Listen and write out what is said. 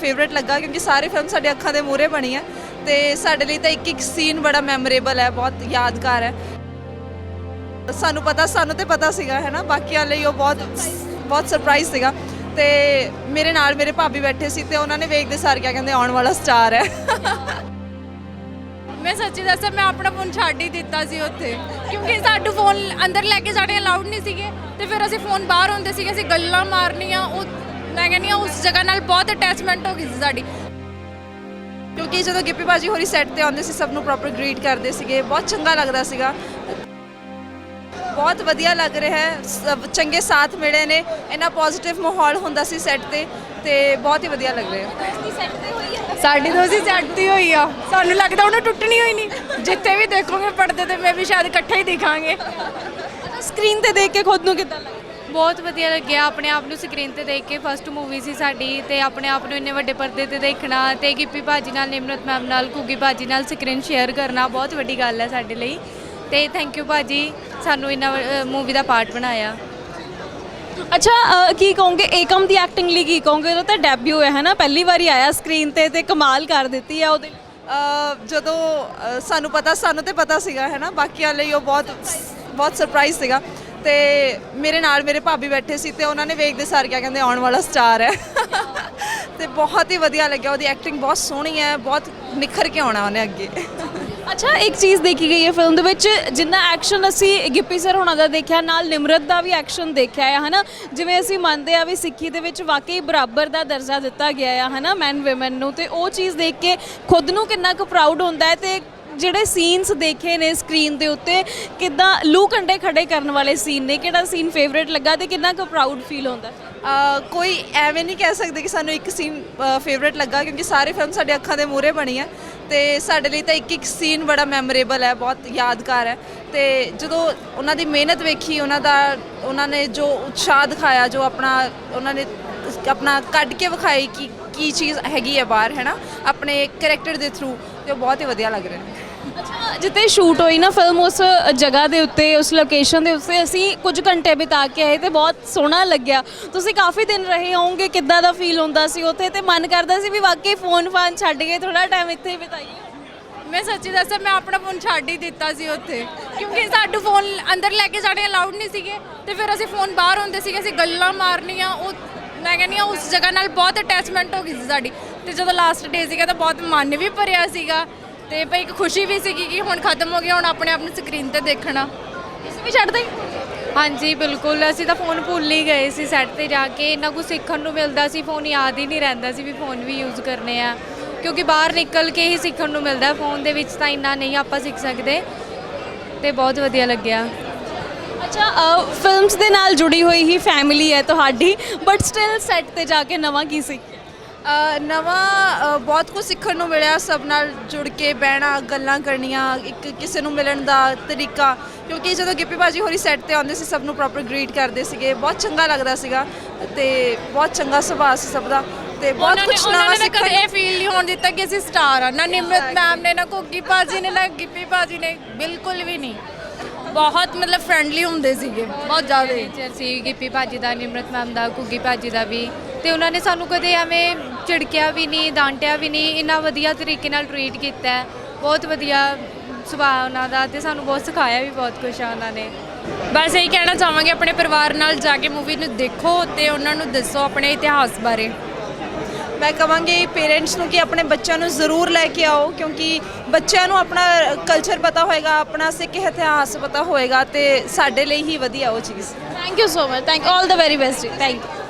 Favourite ਲੱਗਾ ਕਿਉਂਕਿ ਸਾਰੀ film ਸਾਡੇ ਅੱਖਾਂ ਦੇ ਮੂਹਰੇ ਬਣੀ ਹੈ ਤੇ ਸਾਡੇ ਲਈ ਤਾਂ ਇੱਕ ਇੱਕ ਸੀਨ ਬੜਾ ਮੈਮੋਰੇਬਲ ਹੈ, ਬਹੁਤ ਯਾਦਗਾਰ ਹੈ। ਸਾਨੂੰ ਪਤਾ, ਸਾਨੂੰ ਤੇ ਪਤਾ ਸੀਗਾ, ਹੈ ਨਾ? ਬਾਕੀਆਂ ਲਈ ਉਹ ਬਹੁਤ ਬਹੁਤ ਸਰਪ੍ਰਾਈਜ਼ ਸੀਗਾ। ਤੇ ਮੇਰੇ ਨਾਲ ਮੇਰੇ ਭਾਬੀ ਬੈਠੇ ਸੀ ਤੇ ਉਹਨਾਂ ਨੇ ਵੇਖਦੇ ਸਾਰ, ਕਿਆ ਕਹਿੰਦੇ, ਆਉਣ ਵਾਲਾ ਸਟਾਰ ਹੈ। ਮੈਂ ਸੱਚੀ ਦੱਸਾਂ, ਮੈਂ ਆਪਣਾ ਫੋਨ ਛੱਡ ਹੀ ਦਿੱਤਾ ਸੀ ਉੱਥੇ। ਕਿਉਂਕਿ ਸਾਡੂ ਫੋਨ ਅੰਦਰ ਲੈ ਕੇ ਸਾਡੇ ਅਲਾਉਡ ਨਹੀਂ ਸੀਗੇ। ਤੇ ਫਿਰ ਅਸੀਂ ਫੋਨ ਬਾਹਰ ਹੁੰਦੇ ਸੀਗੇ, ਅਸੀਂ ਗੱਲਾਂ ਮਾਰਨੀਆਂ, ਉਹ ਮੈਂ ਕਹਿੰਦੀ ਹਾਂ ਉਸ ਜਗ੍ਹਾ ਨਾਲ ਬਹੁਤ ਅਟੈਚਮੈਂਟ ਹੋ ਗਈ ਸੀ ਸਾਡੀ। ਕਿਉਂਕਿ ਜਦੋਂ ਗਿੱਪੀ ਬਾਜੀ ਹੋਰੀ ਸੈੱਟ ਤੇ ਆਉਂਦੇ ਸੀ ਸਭ ਨੂੰ ਪ੍ਰੋਪਰ ਗ੍ਰੀਟ ਕਰਦੇ ਸੀਗੇ ਬਹੁਤ ਚੰਗਾ ਲੱਗਦਾ ਸੀਗਾ। ਬਹੁਤ ਵਧੀਆ ਲੱਗ ਰਿਹਾ ਹੈ ਸਭ ਚੰਗੇ ਸਾਥ ਮਿਲੇ ਨੇ ਇੰਨਾ ਪੋਜ਼ਿਟਿਵ ਮਾਹੌਲ ਹੁੰਦਾ ਸੀ ਸੈੱਟ ਤੇ ਤੇ ਬਹੁਤ ਹੀ ਵਧੀਆ ਲੱਗ ਰਿਹਾ। ਸਾਡੀ ਤਾਂ ਅਸੀਂ ਸੈੱਟਦੀ ਹੋਈ ਆ। ਸਾਨੂੰ ਲੱਗਦਾ ਉਹਨੂੰ ਟੁੱਟਣੀ ਹੋਈ ਨਹੀਂ। ਜਿੱਥੇ ਵੀ ਦੇਖੋਗੇ ਪਰਦੇ ਤੇ ਮੈਂ ਵੀ ਸ਼ਾਇਦ ਇਕੱਠੇ ਹੀ ਦਿਖਾਂਗੇ। ਸਕਰੀਨ ਤੇ ਦੇਖ ਕੇ ਖੁਦ ਨੂੰ ਕਿੱਦਾਂ ਲੱਗਦਾ ਬਹੁਤ ਵਧੀਆ ਲੱਗਿਆ ਆਪਣੇ ਆਪ ਨੂੰ ਸਕਰੀਨ ਤੇ ਦੇਖ ਕੇ। ਫਸਟ ਮੂਵੀ ਸੀ ਸਾਡੀ ਤੇ ਆਪਣੇ ਆਪ ਨੂੰ ਇੰਨੇ ਵੱਡੇ ਪਰਦੇ ਤੇ ਦੇਖਣਾ ਤੇ ਗਿੱਪੀ ਭਾਜੀ ਨਾਲ ਨਿਮਰਤ ਮੈਮ ਨਾਲ ਕੁਗੀ ਭਾਜੀ ਨਾਲ ਸਕਰੀਨ ਸ਼ੇਅਰ ਕਰਨਾ ਬਹੁਤ ਵੱਡੀ ਗੱਲ ਹੈ ਸਾਡੇ ਲਈ। ਤੇ ਥੈਂਕ ਯੂ ਭਾਜੀ ਸਾਨੂੰ ਇਹਨਾਂ ਮੂਵੀ ਦਾ ਪਾਰਟ ਬਣਾਇਆ। ਅੱਛਾ ਅ, ਕੀ ਕਹੋਗੇ? ਏਕਮ ਦੀ ਐਕਟਿੰਗ ਲਈ ਕੀ ਕਹੋਗੇ? ਉਹ ਤਾਂ ਡੈਬਿਊ ਹੈ ਹਨਾ? ਪਹਿਲੀ ਵਾਰੀ ਆਇਆ ਸਕਰੀਨ ਤੇ ਤੇ ਕਮਾਲ ਕਰ ਦਿੱਤੀ ਆ ਉਹਦੇ ਅਹ ਜਦੋਂ ਅਹ ਸਾਨੂੰ ਪਤਾ ਸਾਨੂੰ ਤੇ ਪਤਾ ਸੀਗਾ ਹੈ ਨਾ ਬਾਕੀਆਂ ਲਈ ਉਹ ਬਹੁਤ ਬਹੁਤ ਸਰਪ੍ਰਾਈਜ਼ ਸੀਗਾ। ਤੇ ਮੇਰੇ ਨਾਲ ਮੇਰੇ ਭਾਬੀ ਬੈਠੇ ਸੀ ਤੇ ਉਹਨਾਂ ਨੇ ਵੇਖਦੇ ਸਾਰ ਕਿਆ ਕਹਿੰਦੇ, ਆਉਣ ਵਾਲਾ ਸਟਾਰ ਹੈ। ਤੇ ਬਹੁਤ ਹੀ ਵਧੀਆ ਲੱਗਿਆ, ਉਹਦੀ ਐਕਟਿੰਗ ਬਹੁਤ ਸੋਹਣੀ ਹੈ, ਬਹੁਤ ਨਿਖਰ ਕੇ ਆਉਣਾ ਉਹਨੇ ਅੱਗੇ। ਅੱਛਾ, ਇੱਕ ਚੀਜ਼ ਦੇਖੀ ਗਈ ਹੈ ਫਿਲਮ ਦੇ ਵਿੱਚ, ਜਿੰਨਾ ਐਕਸ਼ਨ ਅਸੀਂ ਗਿੱਪੀ ਸਰ ਹੋਣਾ ਦਾ ਦੇਖਿਆ, ਨਾਲ ਨਿਮਰਤ ਦਾ ਵੀ ਐਕਸ਼ਨ ਦੇਖਿਆ ਹੈ ਹਨਾ? ਜਿਵੇਂ ਅਸੀਂ ਮੰਨਦੇ ਆ ਵੀ ਸਿੱਖੀ ਦੇ ਵਿੱਚ ਵਾਕਈ ਬਰਾਬਰ ਦਾ ਦਰਜਾ ਦਿੱਤਾ ਗਿਆ ਹੈ ਹਨਾ ਮੈਨ ਔਮਨ ਨੂੰ। ਤੇ ਉਹ ਚੀਜ਼ ਦੇਖ ਕੇ ਖੁਦ ਨੂੰ ਕਿੰਨਾ ਕੁ ਪ੍ਰਾਊਡ ਹੁੰਦਾ ਹੈ ਤੇ ਜਿਹੜੇ ਸੀਨਸ ਦੇਖੇ ਨੇ ਸਕਰੀਨ ਦੇ ਉੱਤੇ, ਕਿਦਾਂ ਲੂ ਕੰਡੇ ਖੜੇ ਕਰਨ ਵਾਲੇ ਸੀਨ ਨੇ? ਕਿਹੜਾ ਸੀਨ ਫੇਵਰੇਟ ਲੱਗਾ ਤੇ ਕਿੰਨਾ ਕੁ ਪ੍ਰਾਊਡ ਫੀਲ ਹੁੰਦਾ? ਕੋਈ ਐਵੇਂ ਨਹੀਂ ਕਹਿ ਸਕਦੇ ਕਿ ਸਾਨੂੰ ਇੱਕ ਸੀਨ ਫੇਵਰੇਟ ਲੱਗਾ, ਕਿਉਂਕਿ ਸਾਰੀ ਫਿਲਮ ਸਾਡੇ ਅੱਖਾਂ ਦੇ ਮੂਹਰੇ ਬਣੀ ਹੈ ਤੇ ਸਾਡੇ ਲਈ ਤਾਂ ਇੱਕ ਇੱਕ ਸੀਨ ਬੜਾ ਮੈਮੋਰੇਬਲ ਹੈ, ਬਹੁਤ ਯਾਦਗਾਰ ਹੈ। ਤੇ ਜਦੋਂ ਉਹਨਾਂ ਦੀ ਮਿਹਨਤ ਵੇਖੀ, ਉਹਨਾਂ ਦਾ, ਉਹਨਾਂ ਨੇ ਜੋ ਉਤਸ਼ਾਹ ਦਿਖਾਇਆ, ਜੋ ਆਪਣਾ, ਉਹਨਾਂ ਨੇ ਆਪਣਾ ਕੱਢ ਕੇ ਵਿਖਾਈ ਕਿ ਕੀ ਚੀਜ਼ ਹੈਗੀ ਹੈ ਬਾਹਰ, ਹੈ ਨਾ? ਆਪਣੇ ਕੈਰੈਕਟਰ ਦੇ ਥਰੂ ਤੇ ਉਹ ਬਹੁਤ ਹੀ ਵਧੀਆ ਲੱਗ ਰਿਹਾ ਹੈ ਜਿੱਤੇ ਸ਼ੂਟ ਹੋਈ ਨਾ ਫਿਲਮ ਉਸ ਜਗ੍ਹਾ ਦੇ ਉੱਤੇ, ਉਸ ਲੋਕੇਸ਼ਨ ਦੇ ਉੱਤੇ, ਅਸੀਂ ਕੁਝ ਘੰਟੇ ਬਿਤਾ ਕੇ ਆਏ ਤੇ ਬਹੁਤ ਸੋਹਣਾ ਲੱਗਿਆ। ਤੁਸੀਂ ਕਾਫੀ ਦਿਨ ਰਹੇ ਹੋਵੋਗੇ, ਕਿੱਦਾਂ ਦਾ ਫੀਲ ਹੁੰਦਾ ਸੀ ਉੱਥੇ? ਤੇ ਮਨ ਕਰਦਾ ਸੀ ਵੀ ਵਾਕਈ ਫੋਨ ਫਾਨ ਛੱਡ ਕੇ ਥੋੜਾ ਟਾਈਮ ਇੱਥੇ ਹੀ ਬਿਤਾਈਏ। ਮੈਂ ਸੱਚੀ ਦੱਸਾਂ, ਮੈਂ ਆਪਣਾ ਫੋਨ ਛੱਡ ਹੀ ਦਿੱਤਾ ਸੀ ਉੱਥੇ। ਕਿਉਂਕਿ ਸਾਡੂ ਫੋਨ ਅੰਦਰ ਲੈ ਕੇ ਜਾਣੇ ਅਲਾਉਡ ਨਹੀਂ ਸੀਗੇ। ਤੇ ਫਿਰ ਅਸੀਂ ਫੋਨ ਬਾਹਰ ਹੁੰਦੇ ਸੀਗੇ, ਅਸੀਂ ਗੱਲਾਂ ਮਾਰਨੀਆਂ, ਉਹ ਮੈਂ ਕਹਿੰਦੀ ਹਾਂ, ਉਸ ਜਗ੍ਹਾ ਨਾਲ ਬਹੁਤ ਅਟੈਚਮੈਂਟ ਹੋ ਗਈ ਸੀ ਸਾਡੀ। ਤੇ ਜਦੋਂ ਲਾਸਟ ਡੇ ਸੀਗਾ, ਤਾਂ ਬਹੁਤ ਮਨ ਵੀ ਭਰਿਆ ਸੀਗਾ। ਤੇ ਭਈ ਇੱਕ ਖੁਸ਼ੀ ਵੀ ਸੀਗੀ ਕਿ ਹੁਣ ਖਤਮ ਹੋ ਗਿਆ ਹੁਣ ਆਪਣੇ ਆਪ ਨੂੰ ਸਕਰੀਨ ਤੇ ਦੇਖਣਾ। ਤੁਸੀਂ ਵੀ ਛੱਡਦੇ ਹਾਂਜੀ ਬਿਲਕੁਲ। ਅਸੀਂ ਤਾਂ ਫੋਨ ਭੁੱਲ ਹੀ ਗਏ ਸੀ ਸੈੱਟ ਤੇ ਜਾ ਕੇ। ਇੰਨਾ ਕੁਝ ਸਿੱਖਣ ਨੂੰ ਮਿਲਦਾ ਸੀ ਫੋਨ ਯਾਦ ਹੀ ਨਹੀਂ ਰਹਿੰਦਾ ਸੀ ਵੀ ਫੋਨ ਵੀ ਯੂਜ਼ ਕਰਨੇ ਆ। ਕਿਉਂਕਿ ਬਾਹਰ ਨਿਕਲ ਕੇ ਹੀ ਸਿੱਖਣ ਨੂੰ ਮਿਲਦਾ ਫੋਨ ਦੇ ਵਿੱਚ ਤਾਂ ਇੰਨਾ ਨਹੀਂ ਆਪਾਂ ਸਿੱਖ ਸਕਦੇ। ਤੇ ਬਹੁਤ ਵਧੀਆ ਲੱਗਿਆ। ਅੱਛਾ ਫਿਲਮਸ ਦੇ ਨਾਲ ਜੁੜੀ ਹੋਈ ਹੀ ਫੈਮਿਲੀ ਹੈ ਤੁਹਾਡੀ ਬਟ ਸਟਿਲ ਸੈੱਟ ਤੇ ਜਾ ਕੇ ਨਵਾਂ ਕੀ ਸਿੱਖਿਆ ਅ, ਨਵਾਂ ਬਹੁਤ ਕੁਝ ਸਿੱਖਣ ਨੂੰ ਮਿਲਿਆ ਸਭ ਨਾਲ ਜੁੜ ਕੇ ਬਹਿਣਾ ਗੱਲਾਂ ਕਰਨੀਆਂ ਇੱਕ ਕਿਸੇ ਨੂੰ ਮਿਲਣ ਦਾ ਤਰੀਕਾ। ਕਿਉਂਕਿ ਜਦੋਂ ਗਿੱਪੀ ਬਾਜੀ ਹੋਰੀ ਸੈੱਟ ਤੇ ਆਉਂਦੇ ਸੀ ਸਭ ਨੂੰ ਪ੍ਰੋਪਰ ਗ੍ਰੀਟ ਕਰਦੇ ਸੀਗੇ। ਬਹੁਤ ਚੰਗਾ ਲੱਗਦਾ ਸੀਗਾ ਤੇ ਬਹੁਤ ਚੰਗਾ ਸੁਭਾਅ ਸੀ ਸਭ ਦਾ ਤੇ ਬਹੁਤ ਉਹਨਾਂ ਨੇ ਕੁਝ ਉਹਨਾਂ ਨਵਾਂ ਕਦੇ ਸਿੱਖਣ ਇਹ ਫੀਲ ਨਹੀਂ ਹੋਣ ਦਿੱਤਾ ਕਿ ਅਸੀਂ ਸਟਾਰ ਆ। ਨਾ ਨਿਮਰਤ ਮੈਮ ਨੇ ਨਾ ਕੋਕੀ ਭਾਜੀ ਨੇ ਨਾ ਗਿੱਪੀ ਭਾਜੀ ਨੇ ਬਿਲਕੁਲ ਵੀ ਨਹੀਂ। ਬਹੁਤ ਮਤਲਬ ਫ੍ਰੈਂਡਲੀ ਹੁੰਦੇ ਸੀਗੇ। ਬਹੁਤ ਜ਼ਿਆਦਾ। ਟੀਚਰ ਸੀ ਗਿੱਪੀ ਭਾਜੀ ਦਾ ਨਿਮਰਤ ਮੈਮ ਦਾ ਕੁਗੀ ਭਾਜੀ ਦਾ ਵੀ। ਤੇ ਉਹਨਾਂ ਨੇ ਸਾਨੂੰ ਕਦੇ ਐਵੇਂ ਝਿੜਕਿਆ ਵੀ ਨਹੀਂ ਡਾਂਟਿਆ ਵੀ ਨਹੀਂ ਇੰਨਾ ਵਧੀਆ ਤਰੀਕੇ ਨਾਲ ਟਰੀਟ ਕੀਤਾ ਹੈ। ਬਹੁਤ ਵਧੀਆ ਸੁਭਾਅ ਉਹਨਾਂ ਦਾ ਤੇ ਸਾਨੂੰ ਬਹੁਤ ਸਿਖਾਇਆ ਵੀ ਬਹੁਤ ਕੁਝ ਆ ਉਹਨਾਂ ਨੇ। ਬਸ ਇਹੀ ਕਹਿਣਾ ਚਾਹਾਂਗੇ ਆਪਣੇ ਪਰਿਵਾਰ ਨਾਲ ਜਾ ਕੇ ਮੂਵੀ ਨੂੰ ਦੇਖੋ ਤੇ ਉਹਨਾਂ ਨੂੰ ਦੱਸੋ ਆਪਣੇ ਇਤਿਹਾਸ ਬਾਰੇ। ਮੈਂ ਕਹਾਂਗੀ ਪੇਰੈਂਟਸ ਨੂੰ ਕਿ ਆਪਣੇ ਬੱਚਿਆਂ ਨੂੰ ਜ਼ਰੂਰ ਲੈ ਕੇ ਆਓ ਕਿਉਂਕਿ ਬੱਚਿਆਂ ਨੂੰ ਆਪਣਾ ਕਲਚਰ ਪਤਾ ਹੋਏਗਾ ਆਪਣਾ ਸਿੱਖ ਇਤਿਹਾਸ ਪਤਾ ਹੋਏਗਾ ਤੇ ਸਾਡੇ ਲਈ ਹੀ ਵਧੀਆ ਉਹ ਚੀਜ਼। Thank you so much thank all the very best thank you